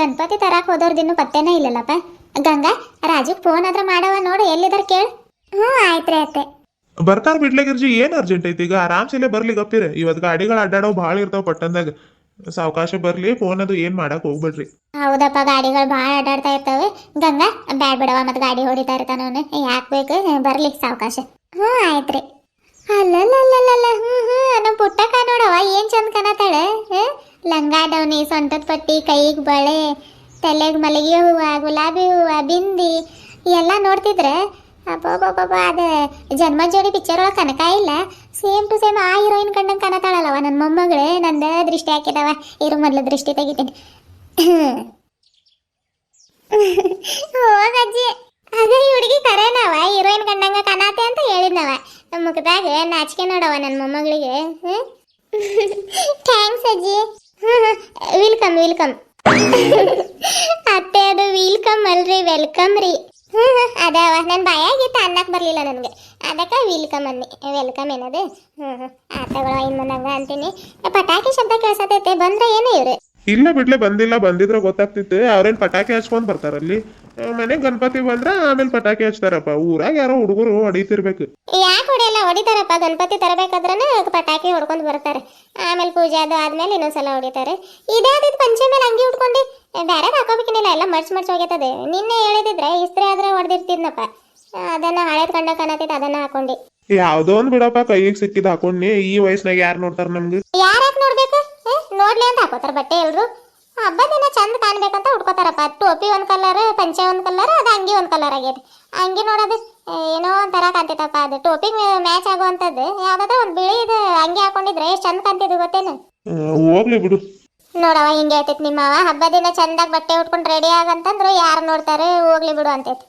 ಗಣಪತಿ ತರಕ್ ಹೋದವ್ರದಿನ್ನು ಪತ್ತೆನೇ ಇಲ್ಲಲ್ಲಪ್ಪ. ಗಂಗಾ ರಾಜುಗ್ ಫೋನ್ ಆದ್ರ ಮಾಡವ ನೋಡು ಎಲ್ಲಿದಾರ ಕೇಳು. ಹ್ಞೂ ಆಯ್ತ್ರಿ ಅತ್ತೆ. ಬರ್ತಾರ ಬಿಡ್ಲೆ ಗಿರ್ಜಿ ಏನ್ ಅರ್ಜೆಂಟ್ ಐತಿ? ಈಗ ಆರಾಮ್ಸೆಲೆ ಬರ್ಲಿ ಗಪ್ಪಿರ ಇವತ್ ಗಾಡಿಗಳು ಅಡ್ಡಾಡೋ ಭಾಳ ಇರ್ತಾವ ಪಟ್ಟಣದಾಗ. ಸಾವಕಾಶ ಬರ್ಲಿ ಫೋನ್ ಅದು ಏನ್ ಮಾಡಕ್ ಹೋಗ್ಬೇಡ್ರಿ. ಹೌದಪ್ಪ ಗಾಡಿಗಳು ಭಾಳ ಅಡ್ಡಾಡ್ತಾ ಇರ್ತಾವೆ. ಗಂಗಾ ಬ್ಯಾಡ್ ಬಿಡವ ಮತ್ತೆ ಗಾಡಿ ಹೊಡಿತಾ ಇರ್ತಾನ ಯಾಕ್ ಯಾಕೆ ಬೇಕು ಬರ್ಲಿ ಸಾವಕಾಶ. ಹ್ಞೂ ಆಯ್ತ್ರಿ ಅಲ್ಲಲ್ಲಲ್ಲಲ್ಲ ಹ್ಞೂ ಹ್ಞೂ ನಮ್ಮ ಪುಟ್ಟಕ್ಕ ನೋಡವ ಏನು ಚಂದ ಕಾಣತಾಳೆ ಹ್ಞೂ ಲಂಗ ಡೌನಿ ಪಟ್ಟಿ ಕೈಗೆ ಬಳೆ, ತಲೆಗೆ ಮಲ್ಲಿಗೆ ಹೂವು, ಗುಲಾಬಿ ಹೂವು, ಬಿಂದಿ ಎಲ್ಲ ನೋಡ್ತಿದ್ರೆ ಅಬ್ಬಬ್ಬಬ್ಬ ಅದು ಜನ್ಮ ಜೋಡಿ ಪಿಕ್ಚರ್ ಒಳಗೆ ಕನಕ ಇಲ್ಲ. ಸೇಮ್ ಟು ಸೇಮ್ ಆ ಹೀರೋಯಿನ್ ಕಂಡಂಗೆ ಕಾಣತಾಳಲ್ಲವ ನನ್ನ ಮೊಮ್ಮಗಳೇ, ನಂದ ದೃಷ್ಟಿ ಹಾಕಿದವ. ಇರು ಮೊದಲು ದೃಷ್ಟಿ ತೆಗಿತೀನಿ. ಹೋಗಜ್ಜಿ ಅದೇ ಈ ಹುಡುಗಿ ಕರೇನವ ಹೀರೋಯಿನ್ ಕಂಡಂಗೆ ಕನಾತೆ ಅಂತ ಹೇಳಿದ್ನವ. ನಮ್ಮ ಮುಖದಾಗ ನಾಚಿಕೆ ನೋಡವ ನನ್ನ ಮೊಮ್ಮಗಳಿಗೆ. ಥ್ಯಾಂಕ್ಸ್ ಅಜ್ಜಿ. ವೆಲ್ಕಮ್ ವೆಲ್ಕಮ್ ಅತ್ತೆ, ಅದು ವೆಲ್ಕಮ್ ಅಲ್ರಿ ವೆಲ್ಕಮ್ ರೀ. ಅದಾವ ನನ್ನ ಬಾಯಾಗಿತ್ತು ಅನ್ನಕ್ ಬರಲಿಲ್ಲ ನನಗೆ. ಅದಕ್ಕೆ ವೆಲ್ಕಮ್ ಅನ್ನಿ ವೆಲ್ಕಮ್ ಏನದು? ಹ್ಞೂ ಹ್ಞೂ ಆತಗಳ ಇನ್ನು ಮುಂದಂಗ ಅಂತೀನಿ. ಪಟಾಕಿ ಶಬ್ದ ಕೇಳ್ಸತೈತೆ, ಬಂದ್ರೆ ಏನು ಇವ್ರು? ಇಲ್ಲ ಬಿಡ್ಲೆ ಬಂದಿಲ್ಲ ಬಂದಿದ್ರೆ ಗೊತ್ತಾಗ್ತಿತ್ತು. ಅವ್ರೇನು ಪಟಾಕಿ ಹಚ್ಕೊಂಡ್ ಬರ್ತಾರಲ್ಲಿ ಮನೆ ಗಣಪತಿ ಬಂದ್ರ ಆಮೇಲೆ ಪಟಾಕಿ ಹಚ್ತಾರಪ್ಪ. ಊರಾಗ ಯಾರೋ ಹುಡುಗರು ಹೊಡಿತಿರ್ಬೇಕು. ಯಾಕೆ ಹೊಡೆಯಲ್ಲ? ಹೊಡಿತಾರಪ್ಪ. ಗಣಪತಿ ತರಬೇಕಾದ್ರೆ ಪಟಾಕಿ ಹೊಡ್ಕೊಂಡು ಬರ್ತಾರೆ. ಆಮೇಲೆ ಪೂಜೆ ಅದು ಆದ್ಮೇಲೆ ಇನ್ನೊಂದ್ಸಲ ಹೊಡಿತಾರೆ. ಇದೇ ಆದಿತ್ತು ಪಂಚೆ ಮೇಲೆ ಅಂಗಿ ಉಟ್ಕೊಂಡು ಬೇರೆ ಹಾಕೋಬೇಕಿನಿಲ್ಲ. ಎಲ್ಲ ಮರ್ಚ್ ಮರ್ಚ್ ಹೋಗ್ಯತದೆ. ನಿನ್ನೆ ಹೇಳಿದಿದ್ರೆ ಇಸ್ತ್ರಿ ಆದ್ರೆ ಹೊಡೆದಿರ್ತಿದ್ನಪ್ಪ. ಅದನ್ನ ಹಳೇದ್ ಕಂಡ ಕಾಣತಿತ್ತು ಅದನ್ನ ಹಾಕೊಂಡಿ. ಯಾವ್ದೋ ಒಂದ್ ಬಿಡಪ್ಪ ಕೈಗೆ ಸಿಕ್ಕಿದ್ ಹಾಕೊಂಡಿ ಈ ವಯಸ್ಸಿನಾಗ ಯಾರು ನೋಡ್ತಾರ ನಮ್ಗೆ? ಯಾರ ನೋಡ್ಬೇಕು? ನೋಡ್ಲಿ ಅಂತ ಹಾಕೋತಾರ ಬಟ್ಟೆ ಎಲ್ರು. ಹಬ್ಬದ ದಿನ ಚಂದ ಕಾಣ್ಬೇಕಂತ ಉಟ್ಕೋತಾರಪ್ಪ. ಟೋಪಿ ಒಂದ್ ಕಲರ್ ಪಂಚೆ ಒಂದ್ ಕಲರ್ ಅದು ಅಂಗಿ ಒಂದ್ ಕಲರ್ ಆಗೈತೆ. ಅಂಗಿ ನೋಡೋದು ಏನೋ ಒಂಥರ ಕಾಣ್ತೈತಪ್ಪ ಅದು ಟೋಪಿಗೆ ಮ್ಯಾಚ್ ಆಗುವಂಥದ್ದು. ಯಾವ್ದಾದ್ರು ಒಂದ್ ಬಿಳಿದು ಅಂಗಿ ಹಾಕೊಂಡಿದ್ರೆ ಎಷ್ಟು ಚಂದ ಕಾಣ್ತಿದ್ವು ಗೊತ್ತೇನು? ಹೋಗ್ಲಿ ಬಿಡು. ನೋಡವ ಹಿಂಗೆ ಹೇಳ್ತೈತಿ ನಿಮ್ಮವ ಹಬ್ಬ ದಿನ ಚಂದಾಗ ಬಟ್ಟೆ ಉಟ್ಕೊಂಡು ರೆಡಿ ಆಗಂತಂದ್ರು ಯಾರು ನೋಡ್ತಾರೆ ಹೋಗ್ಲಿ ಬಿಡು ಅಂತೈತಿ.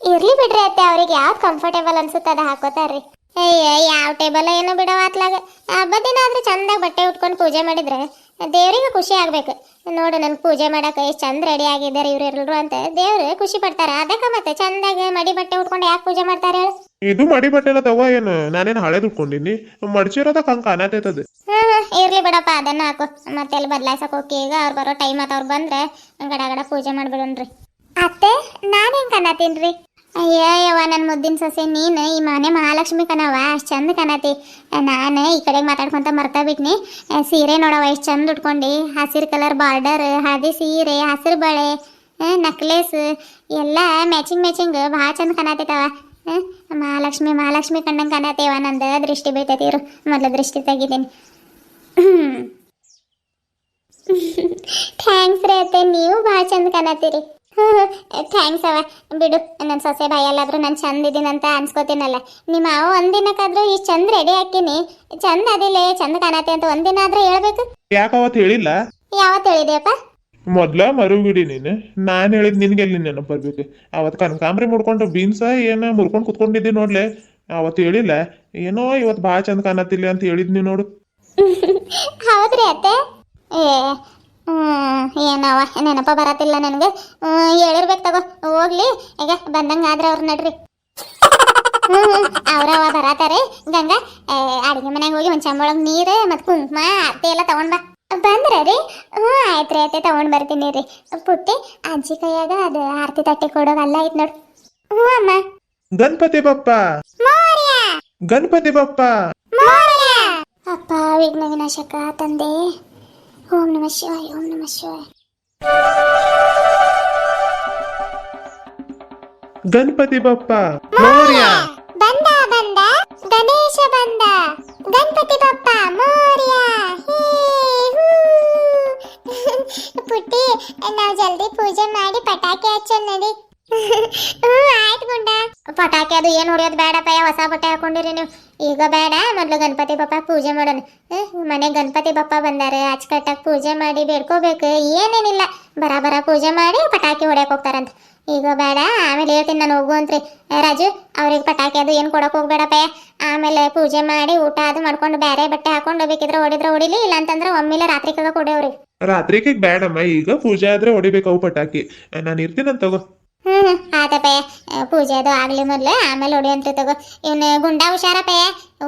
ಇರ್ಲಿ ಬಿಡ್ರಿ ಅತ್ತೆ ಅವ್ರಿಗೆ ಯಾವ್ದು ಕಂಫರ್ಟೇಬಲ್ ಅನ್ಸುತ್ತೆ ಅದು ಹಾಕೋತಾರ್ರಿ. ಅಯ್ಯ ಯಾವ ಟೇಬಲ್ ಏನೋ ಬಿಡೋ ಅತ್ಲಾಗ. ಹಬ್ಬ ದಿನ ಆದ್ರೆ ಚಂದಾಗ ಬಟ್ಟೆ ಉಟ್ಕೊಂಡು ಪೂಜೆ ಮಾಡಿದ್ರೆ ದೇವ್ರಿಗೆ ಖುಷಿ ಆಗ್ಬೇಕು. ನೋಡು ನನ್ಗೆ ಪೂಜೆ ಮಾಡಕ್ಕೆ ಎಷ್ಟು ಚಂದ ರೆಡಿ ಆಗಿದ್ದಾರೆ ಇವ್ರೆಲ್ರು ಅಂತ ದೇವ್ರು ಖುಷಿ ಪಡ್ತಾರೆ. ಅದಕ್ಕೆ ಮತ್ತೆ ಚಂದಾಗಿ ಮಡಿ ಬಟ್ಟೆ ಉಟ್ಕೊಂಡು ಯಾಕೆ ಪೂಜೆ ಮಾಡ್ತಾರೆ ಹೇಳು? ಇದು ಮಡಿ ಬಟ್ಟೆಲ್ಲ ತಗೋ ಏನು ನಾನೇನು ಹಳೆ ಉಟ್ಕೊಂಡಿನಿ ಮಡ್ಚಿರೋದಕ್ಕೆ ಕಂಕ ಕಾಣತೈತದ ಇರ್ಲಿ ಬಿಡಪ್ಪ ಅದನ್ನ ಹಾಕು. ಮತ್ತೆ ಎಲ್ಲಿ ಬದಲಾಯ್ಸಕ್ ಹೋಗಿ ಈಗ ಅವ್ರು ಬರೋ ಟೈಮ್ ಆತ ಅವ್ರು ಬಂದ್ರೆ ಗಡ ಗಡ ಪೂಜೆ ಮಾಡ್ಬಿಡೋಣ್ರಿ. ಅತ್ತೆ ನಾನು ಹೆಂಗ್ ಅಯ್ಯ, ಯವ್ವ ನನ್ನ ಮುದ್ದಿನ ಸೊಸೆ ನೀನು, ಈ ಮನೆ ಮಹಾಲಕ್ಷ್ಮಿ ಕಣವ ಅಷ್ಟು ಚಂದ ಕನತಿ ನಾನು ಈ ಕಡೆ ಮಾತಾಡ್ಕೊಂತ ಮರ್ತಾ ಬಿಟ್ನಿ. ಸೀರೆ ನೋಡವ ಎಷ್ಟು ಚಂದ ಉಟ್ಕೊಂಡು. ಹಸಿರು ಕಲರ್ ಬಾರ್ಡರ್, ಹಳದಿ ಸೀರೆ, ಹಸಿರು ಬಳೆ ನಕ್ಲೇಸ್, ಎಲ್ಲ ಮ್ಯಾಚಿಂಗ್ ಮ್ಯಾಚಿಂಗ್, ಭಾಳ ಚಂದ ಕನತೈತವ ಮಹಾಲಕ್ಷ್ಮಿ ಮಹಾಲಕ್ಷ್ಮಿ ಕಂಡಂಗೆ ಕಾಣತೇವ ನಂದು ದೃಷ್ಟಿ ಬೀಳ್ತೈತಿ ಮೊದಲು ದೃಷ್ಟಿ ತೆಗಿತೀನಿ. ಥ್ಯಾಂಕ್ಸ್ ರೀ ಅತ್ತೆ, ನೀವು ಭಾಳ ಚಂದ ಕಾಣತ್ತೀರಿ ಥ್ಯಾಂಕ್ಸ್ ಅವ ಬಿಡು ನನ್ನ ಸೊಸೆ ಬಾಯಲ್ಲಾದ್ರೂ ನಾನು ಚಂದ ಅಂತ ಅನ್ಸ್ಕೋತೀನಲ್ಲ. ನಿಮ್ಮ ಅವ ಒಂದಿನಕ್ಕಾದ್ರೂ ಈ ಚಂದ ರೆಡಿ ಹಾಕಿನಿ ಚಂದ ಅದಿಲ್ಲ ಚಂದ ಕಾಣತ್ತೆ ಅಂತ ಒಂದಿನ ಆದ್ರೂ ಹೇಳ್ಬೇಕು. ಯಾಕೆ ಅವತ್ತು ಹೇಳಿಲ್ಲ? ಯಾವತ್ತು ಹೇಳಿದೆಯಪ್ಪ? ಮೊದ್ಲ ಮರುಗಿಡಿ ನೀನು. ನಾನ್ ಹೇಳಿದ್ ನಿನ್ಗೆ ಎಲ್ಲಿ ನೆನಪು ಬರ್ಬೇಕು? ಅವತ್ತು ಕನಕಾಂಬ್ರಿ ಮುಡ್ಕೊಂಡು ಬೀನ್ಸ ಏನ ಮುರ್ಕೊಂಡ್ ಕುತ್ಕೊಂಡಿದ್ದಿ ನೋಡ್ಲೆ. ಅವತ್ತು ಹೇಳಿಲ್ಲ. ಏನೋ ಇವತ್ತು ಭಾಳ ಚಂದ ಕಾಣತ್ತಿಲ್ಲ ಅಂತ ಹೇಳಿದ್ನಿ ನೋಡು. ಹೌದ್ರಿ ಅತ್ತೆ? ಏ ಹ್ಮ್, ಏನವ? ನೆನಪ ಬರತ್ತಿಲ್ಲ ನನಗೆ. ಹೇಳಿರ್ಬೇಕು ತಗೋ. ಹೋಗ್ಲಿ. ಈಗ ಬಂದಂಗ ಆದ್ರೆ ಅವ್ರ ನಡ್ರಿ. ಹ್ಮ್ ಅವ್ರವ ಬರತಾರೆ. ಗಂಗಾ ಅಡಿಗೆ ಮನೆಗೆ ಹೋಗಿ ಒಂದು ಚಂಬಳಗ್ ನೀರು ಮತ್ ಕುಂಕುಮ ಅತ್ತೆ ಎಲ್ಲ ತಗೊಂಡ್ ಬಾ. ಬಂದ್ರ ರೀ? ಹ್ಞೂ ಆಯ್ತು ರೀ ಅತ್ತೆ ತಗೊಂಡ್ ಬರ್ತೀನಿ ರೀ. ಪುಟ್ಟಿ ಅಜ್ಜಿ ಕೈಯಾಗ ಅದು ಆರತಿ ತಟ್ಟೆ ಕೊಡೋದಲ್ಲ ಐತ್ ನೋಡು. ಹ್ಞೂ ಅಮ್ಮ. ಗಣಪತಿ ಬಪ್ಪ. ಗಣಪತಿ ಬಪ್ಪ. ಅಪ್ಪ ವಿಘ್ನ ವಿನಾಶಕ ತಂದೆ. ಓಂ ನಮ ಶಿವಾಯ ಓಂ ನಮ ಶಿವಾಯ. ಗಣಪತಿ ಬಪ್ಪ ಮೌರ್ಯ. ಬಂದ ಬಂದ. ಗಣೇಶ ಬಂದ. ಗಣಪತಿ ಬಪ್ಪ ಮೌರ್ಯ. ಪುಟ್ಟಿ ನಾವು ಜಲ್ದಿ ಪೂಜೆ ಮಾಡಿ ಪಟಾಕಿ ಹಚ್ಚೋಣ ನಡಿ. ಹ್ಞೂ ಆಯ್ತು ಗುಂಡ. ಪಟಾಕಿ ಅದು ಏನು ಹೊಡೆಯೋದು ಬೇಡಪ್ಪ ಹೊಸ ಬಟ್ಟೆ ಹಾಕೊಂಡಿರಿ ನೀವು. ಈಗ ಬೇಡ, ಮೊದಲು ಗಣಪತಿ ಬಪ್ಪ ಪೂಜೆ ಮಾಡೋಣ. ಮನೆ ಗಣಪತಿ ಬಪ್ಪ ಬಂದಾರೆ ಅಚ್ಚುಕಟ್ಟಾಗಿ ಪೂಜೆ ಮಾಡಿ ಬೇಡ್ಕೋಬೇಕು. ಏನೇನಿಲ್ಲ ಬರ ಪೂಜೆ ಮಾಡಿ ಪಟಾಕಿ ಹೊಡ್ಯಕ್ ಹೋಗ್ತಾರಂತ. ಈಗ ಬೇಡ, ಆಮೇಲೆ ಹೇಳ್ತೀನಿ ನಾನು ಹೋಗು ಅಂತ್ರಿ. ರಾಜು, ಅವ್ರಿಗೆ ಪಟಾಕಿ ಅದು ಏನು ಕೊಡಕ್ಕೆ ಹೋಗ್ಬೇಡಪ್ಪ ಆಮೇಲೆ ಪೂಜೆ ಮಾಡಿ ಊಟ ಅದು ಮಾಡ್ಕೊಂಡು ಬೇರೆ ಬಟ್ಟೆ ಹಾಕೊಂಡು ಬೇಕಿದ್ರೆ ಹೊಡಿದ್ರೆ ಹೊಡಿಲಿ ಇಲ್ಲ ಅಂತಂದ್ರೆ ಒಮ್ಮೆಲೆ ರಾತ್ರಿ ಕಗ ಕೊಡಿ ಅವ್ರಿಗೆ ಬೇಡಮ್ಮ ಈಗ ಪೂಜೆ ಆದ್ರೆ ಹೊಡಿಬೇಕು ಅವು ಪಟಾಕಿ. ನಾನು ಇರ್ತೀನಂತ ತಗೋ. ಹ್ಮ್ ಆತಪ್ಪ ಪೂಜೆ ಅದು ಆಗ್ಲಿ ಮೊದ್ಲು ಆಮೇಲೆ ಹೊಡಿಯಂತ್ರಿ ತಗೋ. ಇವ್ನ ಗುಂಡ ಹುಷಾರಪ್ಪ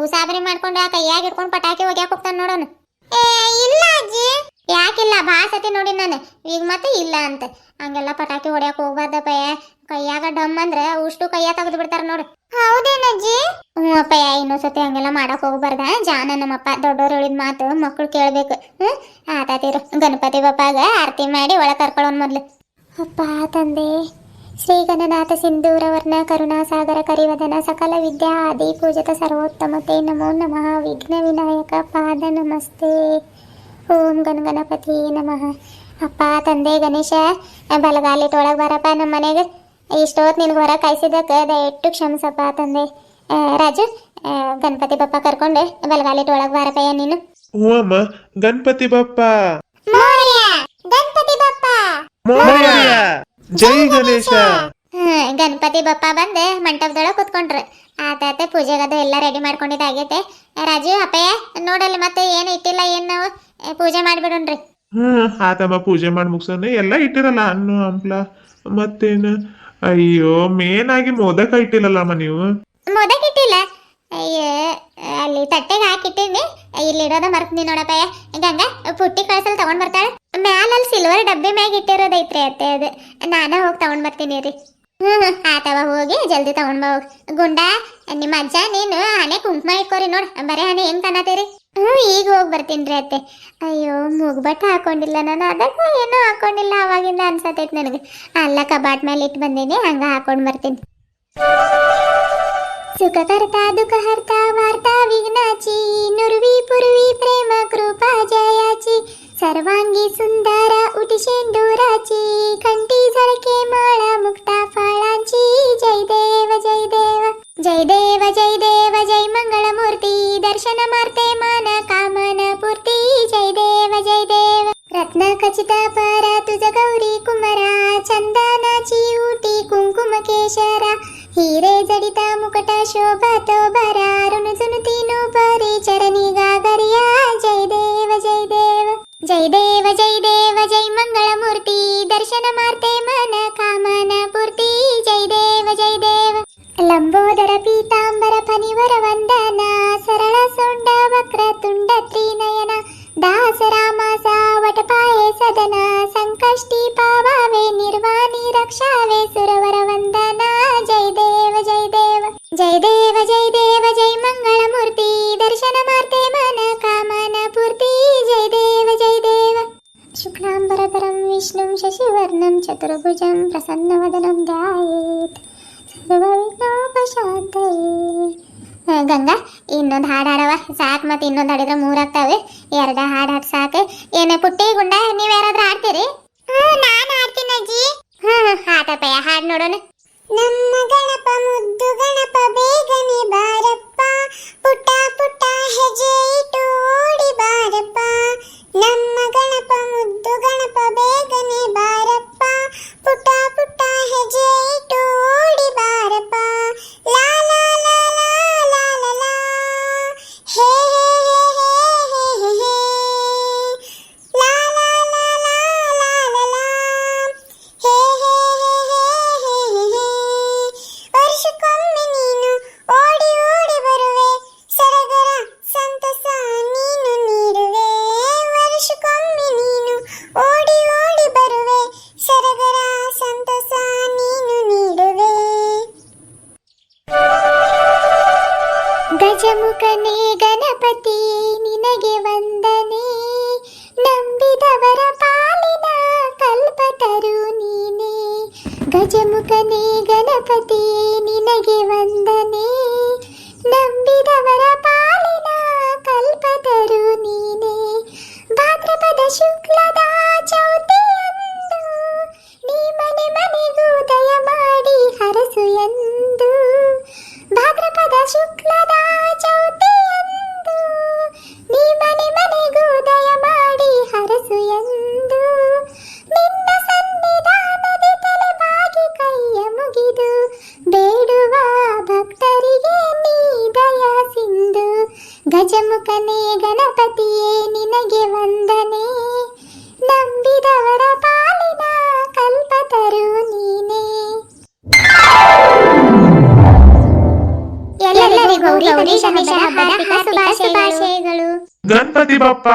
ಉಸಾಬರಿ ಮಾಡ್ಕೊಂಡು ಆ ಕೈಯಾಗ ಇಟ್ಕೊಂಡು ಪಟಾಕಿ ಒಗ್ಯಾಕ ಹೋಗ್ತಾನ ನೋಡೋನು ಏ ಇಲ್ಲ ಅಜ್ಜಿ. ಯಾಕಿಲ್ಲ ಭಾಳ ಸತಿ ನೋಡಿ ನಾನು. ಈಗ ಮತ್ತೆ ಇಲ್ಲ ಅಂತ. ಹಂಗೆಲ್ಲ ಪಟಾಕಿ ಹೊಡ್ಯಾಕ ಹೋಗ್ಬಾರ್ದಪ್ಪಯ್ಯ ಕೈಯಾಗ ಡಮ್ ಅಂದ್ರೆ ಉಷ್ಟು ಕೈಯ ತೆಗೆದು ಬಿಡ್ತಾರ ನೋಡು. ಹೌದೇನಜ್ಜಿ ಹ್ಞೂ ಅಪ್ಪಯ್ಯ ಇನ್ನೊಂದು ಸತಿ ಹಂಗೆಲ್ಲ ಮಾಡಕ್ ಹೋಗ್ಬಾರ್ದ. ಜಾನ ನಮ್ಮಪ್ಪ ದೊಡ್ಡೋರು ಹೇಳಿದ ಮಾತು ಮಕ್ಕಳು ಕೇಳ್ಬೇಕು. ಹ್ಮ್ ಆತಾತಿರು ಗಣಪತಿ ಬಪ್ಪಾಗ ಆರತಿ ಮಾಡಿ ಒಳಗೆ ಕರ್ಕೊಳ್ಳೋನ್ ಮೊದ್ಲು. ಅಪ್ಪ ತಂದೆ. ಶ್ರೀ ಗಣನಾಥ ಸಿಂಧೂರ ವರ್ಣ ಕರುಣಾಸಾಗರ ಕರಿವದನ ಸಕಲ ವಿದ್ಯಾ ಆದಿ ಪೂಜಿತ ಸರ್ವೋತ್ತಮತೆ ನಮೋ ನಮಃ. ವಿಘ್ನ ವಿನಾಯಕ ಪಾದ ನಮಸ್ತೆ. ಓಂ ಗಣ ಗಣಪತಿ ನಮಃ. ಅಪ್ಪ ತಂದೆ ಗಣೇಶ ಬಲಗಾಲಿಟ್ಟೊಳಗೆ ಬರಪ್ಪ ನಮ್ಮ ಮನೆಗೆ. ಇಷ್ಟೊತ್ತು ನಿನ್ಗೆ ಹೊರ ಕಾಯಿಸಿದ್ದಕ್ಕೆ ದಯವಿಟ್ಟು ಕ್ಷಮಿಸಪ್ಪ ತಂದೆ. ರಾಜು ಗಣಪತಿ ಬಪ್ಪ ಕರ್ಕೊಂಡು. ಬಲಗಾಲಿಟ್ಟೊಳಗೆ ಬರಪ್ಪಯ್ಯ ನೀನು? ಹ್ಞೂ ಅಮ್ಮ. ಗಣಪತಿ ಬಪ್ಪ. ಗಣಪತಿ ಬಪ್ಪ! ಜೈ ಗಣೇಶ. ಗಣಪತಿ ಬಪ್ಪ ಬಂದೆ ಮಂಟಪದೊಳಗೆ ಕುತ್ಕೊಂಡ್ರು. ಆತಾತೆ ಪೂಜೆಗದು ಎಲ್ಲ ರೆಡಿ ಮಾಡ್ಕೊಂಡಿದ್ದಾಗೈತೆ. ರಾಜು ಅಪ್ಪಯ್ಯ ನೋಡಲ್ಲಿ ಮತ್ತೆ ಏನು ಇಟ್ಟಿಲ್ಲ ಏನು ನಾವು? ಪೂಜೆ ಮಾಡಿಬಿಡೋಣ್ರಿ. ಹ್ಮ್ ಆತಮ್ಮ ಪೂಜೆ ಮಾಡಿ ಮುಗಿಸೋಣ ಎಲ್ಲ ಇಟ್ಟಿರಲ್ಲ ಹಣ್ಣು ಹಂಪ್ಲ ಮತ್ತೇನು? ಅಯ್ಯೋ ಮೇನ್ ಆಗಿ ಮೋದಕ ಇಟ್ಟಿರಲ್ಲಮ್ಮ ನೀವು? ಮೋದಕ ಇಟ್ಟಿಲ್ಲ. ಅಯ್ಯೋ ಅಲ್ಲಿ ತಟ್ಟೆಗೆ ಹಾಕಿಟ್ಟಿನಿ ಇಲ್ಲಿ ಇಡೋದ ಮರ್ತೀನಿ ನೋಡಪ್ಪ ಗಂಗಾ ಪುಟ್ಟಿ ಕಳ್ಸಲ್ ತಗೊಂಡ್ ಬರ್ತಾಳೆ. ಮ್ಯಾಲ ಅಲ್ಲಿ ಸಿಲ್ವರ್ ಡಬ್ಬಿ ಮ್ಯಾಗ ಇಟ್ಟಿರೋದೈತ್ರಿ ಅತ್ತೆ ಅದು. ನಾನ ಹೋಗಿ ತಗೊಂಡ್ ಬರ್ತೀನಿ ರೀ. ಹ್ಮ್ ಆತವ ಹೋಗಿ ಜಲ್ದಿ ತಗೊಂಡ್ ಬಾ ಹೋಗಿ. ಗುಂಡ, ನಿಮ್ಮ ಅಜ್ಜ ನೀನು ಹಣೆ ಕುಂಕುಮ ಇಟ್ಕೋರಿ ನೋಡ್. ಬರೇ ಹಣೆ ಹೆಂಗ್ ಕಾಣತೀರಿ ಹ್ಞೂ ಈಗ ಹೋಗಿ ಬರ್ತೀನಿ ರೀ ಅತ್ತೆ. ಅಯ್ಯೋ, ಮೂಗ್ಬಟ್ಟ ಹಾಕೊಂಡಿಲ್ಲ ನಾನು. ಅದಕ್ಕೆ ಏನೂ ಹಾಕೊಂಡಿಲ್ಲ. ಅವಾಗಿಂದ ಅನ್ಸತೈತಿ ನನಗೆ. ಅಲ್ಲ, ಕಬಾಟ್ ಮೇಲೆ ಇಟ್ಟು ಬಂದೀನಿ. ಹಂಗ ಹಾಕೊಂಡ್ ಬರ್ತೀನಿ. ಸುಖ ದುಃಖಹರ್ತ ದುಃಖ ಹರ್ತಾ, ವಾರ್ತಾ, ವಿಘ್ನಾಚಿ, ನುರ್ವಿ, ಪುರ್ವಿ, ಪ್ರೇಮ, ಕೃಪಾ, ಜಯಾಚಿ. सर्वांगी सुंदर उटी शेंदुराची घंटी झळके माळा मुक्ता फळांची. जय देव जय देव जय देव जय देव जय मंगळमूर्ती. दर्शन मारते मन कामन पूर्ती. जय देव जय देव. रत्न खचिता पर तुझ गौरी ದೇವ ಜೈ ದೇವ ಜೈ ದೇವ ಜೈ ಮಂಗಳ ಮೂರ್ತಿ ದರ್ಶನ ಮಾರ್ತೆ ಮನ ಕಾಮನ ಪೂರ್ತಿ ಜೈ ದೇವ ಜೈ ದೇವ ಲಂಬೋದರ ಪೀತಾಂಬರ ಫನಿವರ ವಂದನ ಸರಳ ಸೊಂಡ ವಕ್ರ ತುಂಡ ತ್ರಿನಯನ ದಾಸರಾಮ ಸಾವಟಪಾಯೇ ಸದನ ಸಂಕಷ್ಟಿ ಪಾವಾವೆ ನಿರ್ವಾಣಿ ರಕ್ಷಾವೆ ಸುರವರ ಚತುರ್ಭುಜಂ ಪ್ರಸನ್ನವದನಂ ಧ್ಯಾಯೇತ್. ಸರ್ವವಿಘ್ನೋಪಶಾಂತಯೇ ಗಂಗಾ ಇನ್ನೊಂದು ಹಾಡು ಹಾಡವ ಸಾಕು ಮತ್ತೆ ಇನ್ನೊಂದು ಹಾಡಿದ್ರೆ ಮೂರಾಗ್ತಾವೆ ಎರಡ ಹಾಡು ಹಾಡು ಸಾಕು. ಏನೇ ಪುಟ್ಟಿ ಗುಂಡ ನೀವ್ ಯಾರಾದ್ರೂ ಆಡ್ತೀರಿ ನಾನು ಆಡ್ತೀನಿ ಅಜ್ಜಿ. ಹ್ಮ್ ಹಾಟಪ್ಪಯ್ಯ ಹಾಡು ನೋಡೋಣ. ನಮ್ಮ ಗಣಪ ಮುದ್ದು ಗಣಪ ಬೇಗನೆ ಬಾರಪ್ಪ. ಪುಟ್ಟ ಪುಟ್ಟ ಹೆಜ್ಜೆ ಇಟ್ಟು ಓಡಿ ಬಾರಪ್ಪ ಗಜಮುಖನೇ ಗಣಪತಿ ನಿನಗೆ ವಂದನೆ. ನಂಬಿದವರ ಪಾಲಿನ ಕಲ್ಪತರು ನೀನೆ. ಗಜಮುಖನೇ ಗಣಪತಿ ನಿನಗೆ ವಂದನೆ. ನಂಬಿದವರ ಎಲ್ಲರಿಗೂ ಗೌರಿ ಗಣೇಶ ಹಬ್ಬದ ಹಾರ್ದಿಕ ಶುಭಾಶಯಗಳು ಗಣಪತಿ ಬಪ್ಪ.